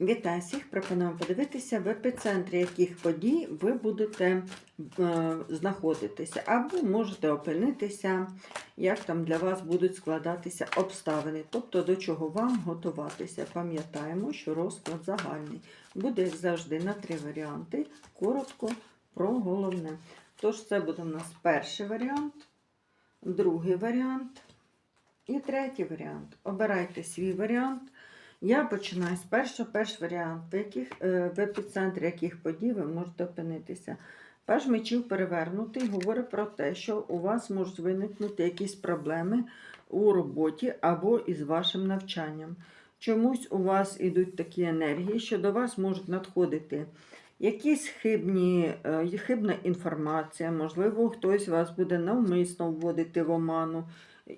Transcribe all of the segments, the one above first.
Вітаю всіх! Пропоную подивитися, в епіцентрі яких подій ви будете е, знаходитися, або можете опинитися, як там для вас будуть складатися обставини, тобто до чого вам готуватися. Пам'ятаємо, що розклад загальний. Буде, як завжди, на три варіанти. Коротко про головне. Тож, це буде у нас перший варіант, другий варіант і третій варіант. Обирайте свій варіант. Я починаю з першого, перший варіант, в, яких, е, в епіцентрі яких подій ви можете опинитися. Паж мечів перевернутий говорить про те, що у вас можуть виникнути якісь проблеми у роботі або із вашим навчанням. Чомусь у вас ідуть такі енергії, що до вас можуть надходити якісь хибні, е, хибна інформація, можливо, хтось вас буде навмисно вводити в оману.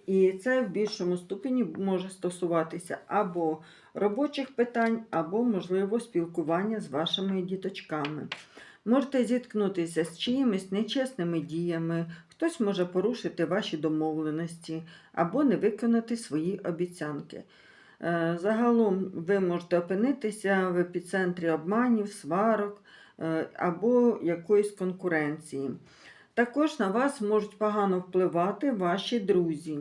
І це в більшому ступені може стосуватися або робочих питань, або, можливо, спілкування з вашими діточками. Можете зіткнутися з чиїмись нечесними діями, хтось може порушити ваші домовленості або не виконати свої обіцянки. Е, Загалом ви можете опинитися в епіцентрі обманів, сварок е, або якоїсь конкуренції. Також на вас можуть погано впливати ваші друзі.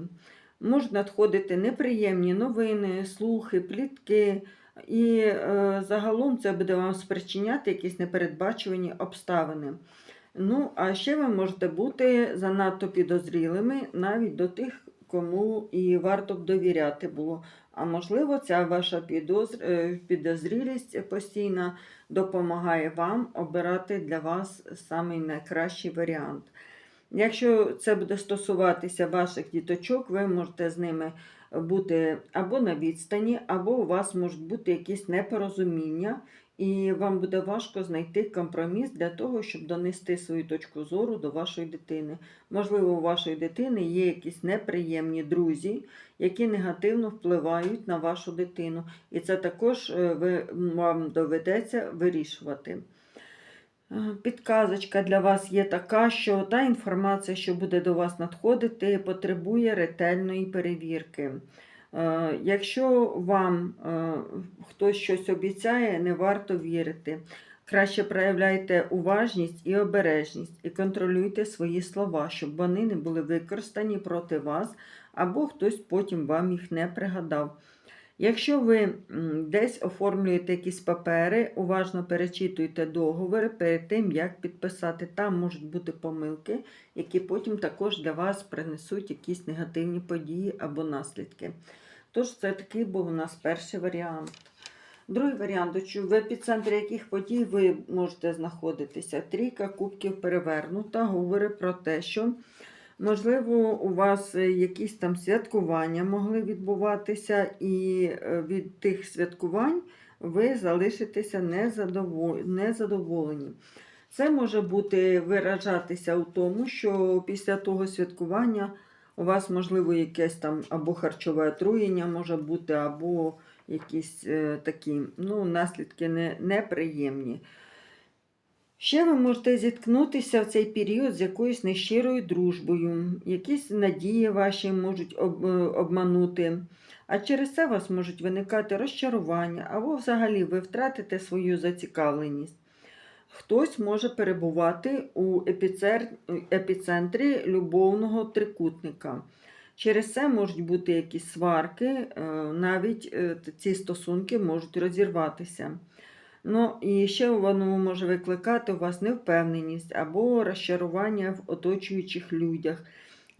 Можуть надходити неприємні новини, слухи, плітки, і е, загалом це буде вам спричиняти якісь непередбачувані обставини. Ну, а ще ви можете бути занадто підозрілими навіть до тих, кому і варто б довіряти було. А можливо, ця ваша е, підозрілість постійна допомагає вам обирати для вас самий найкращий варіант. Якщо це буде стосуватися ваших діточок, ви можете з ними бути або на відстані, або у вас можуть бути якісь непорозуміння, і вам буде важко знайти компроміс для того, щоб донести свою точку зору до вашої дитини. Можливо, у вашої дитини є якісь неприємні друзі, які негативно впливають на вашу дитину. І це також е, вам доведеться вирішувати. Е, Підказочка для вас є така, що та інформація, що буде до вас надходити, потребує ретельної перевірки. Е, Якщо вам е, хтось щось обіцяє, не варто вірити. Краще проявляйте уважність і обережність і контролюйте свої слова, щоб вони не були використані проти вас, або хтось потім вам їх не пригадав. Якщо ви десь оформлюєте якісь папери, уважно перечитуйте договори перед тим, як підписати. Там можуть бути помилки, які потім також для вас принесуть якісь негативні події або наслідки. Тож це такий був у нас перший варіант. Другий варіант, в епіцентрі яких подій ви можете знаходитися. Трійка кубків перевернута, говорить про те, що Можливо, у вас е, якісь там святкування могли відбуватися, і е, від тих святкувань ви залишитеся незадоволені. Це може бути виражатися у тому, що після того святкування у вас, можливо, якесь там або харчове отруєння може бути, або якісь е, такі ну, наслідки не, неприємні. Ще ви можете зіткнутися в цей період з якоюсь нещирою дружбою, якісь надії ваші можуть е, обманути, а через це у вас можуть виникати розчарування, або взагалі ви втратите свою зацікавленість. Хтось може перебувати у епіцентрі любовного трикутника. Через це можуть бути якісь сварки, е, навіть е, ці стосунки можуть розірватися. Ну, і ще воно може викликати у вас невпевненість або розчарування в оточуючих людях.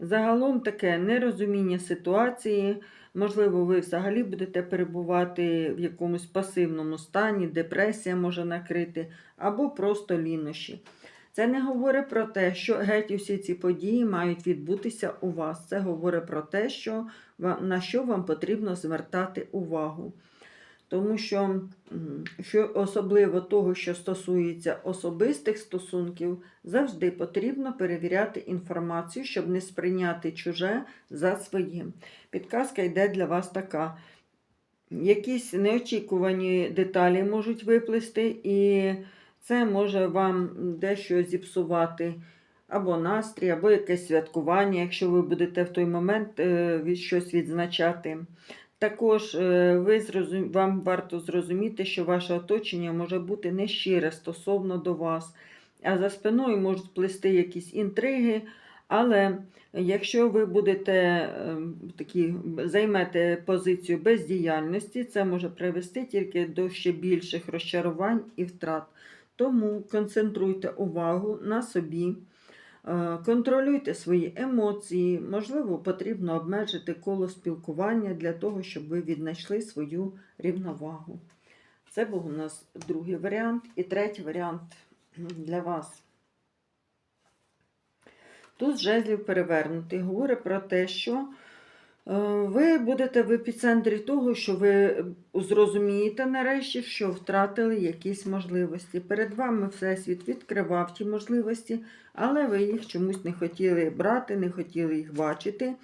Загалом таке нерозуміння ситуації. Можливо, ви взагалі будете перебувати в якомусь пасивному стані, депресія може накрити, або просто лінощі. Це не говорить про те, що геть усі ці події мають відбутися у вас. Це говорить про те, що на що вам потрібно звертати увагу. Тому що, що особливо того, що стосується особистих стосунків, завжди потрібно перевіряти інформацію, щоб не сприйняти чуже за своє. Підказка йде для вас така. Якісь неочікувані деталі можуть виплисти, і це може вам дещо зіпсувати або настрій, або якесь святкування, якщо ви будете в той момент е, щось відзначати. Також е, ви зрозум... вам варто зрозуміти, що ваше оточення може бути нещире стосовно до вас, а за спиною можуть плести якісь інтриги. Але якщо ви будете е, такі, займете позицію бездіяльності, це може привести тільки до ще більших розчарувань і втрат. Тому концентруйте увагу на собі. Е, Контролюйте свої емоції, можливо, потрібно обмежити коло спілкування для того, щоб ви віднайшли свою рівновагу. Це був у нас другий варіант. І третій варіант для вас. Тут жезлів перевернутий. Говорить про те, що ви будете в епіцентрі того, що ви зрозумієте нарешті, що втратили якісь можливості. Перед вами Всесвіт відкривав ті можливості, але ви їх чомусь не хотіли брати, не хотіли їх бачити,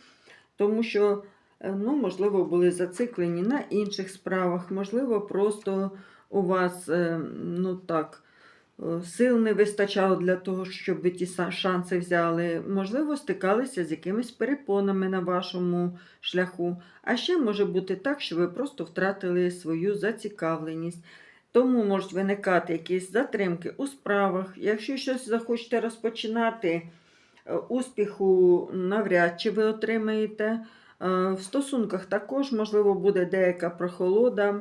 тому що, е, ну, можливо, були зациклені на інших справах, можливо, просто у вас, е, ну так, е, сил не вистачало для того, щоб ви ті шанси взяли. Можливо, стикалися з якимись перепонами на вашому шляху. А ще може бути так, що ви просто втратили свою зацікавленість. Тому можуть виникати якісь затримки у справах. Якщо щось захочете розпочинати, е, успіху навряд чи ви отримаєте. Е, В стосунках також, можливо, буде деяка прохолода.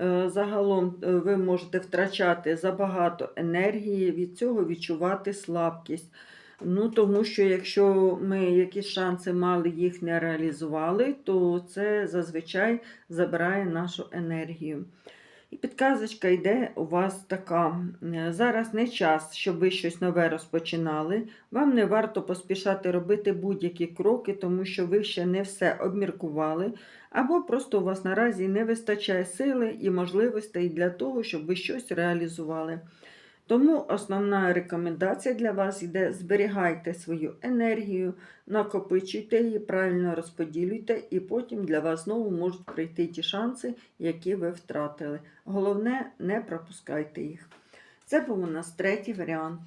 Е, Загалом е, ви можете втрачати забагато енергії, від цього відчувати слабкість. Ну, тому що якщо ми якісь шанси мали, їх не реалізували, то це зазвичай забирає нашу енергію. І підказочка йде у вас така. е, Зараз не час, щоб ви щось нове розпочинали. Вам не варто поспішати робити будь-які кроки, тому що ви ще не все обміркували, або просто у вас наразі не вистачає сили і можливостей для того, щоб ви щось реалізували. Тому основна рекомендація для вас йде: зберігайте свою енергію, накопичуйте її, правильно розподілюйте, і потім для вас знову можуть прийти ті шанси, які ви втратили. Головне, не пропускайте їх. Це був у нас третій варіант.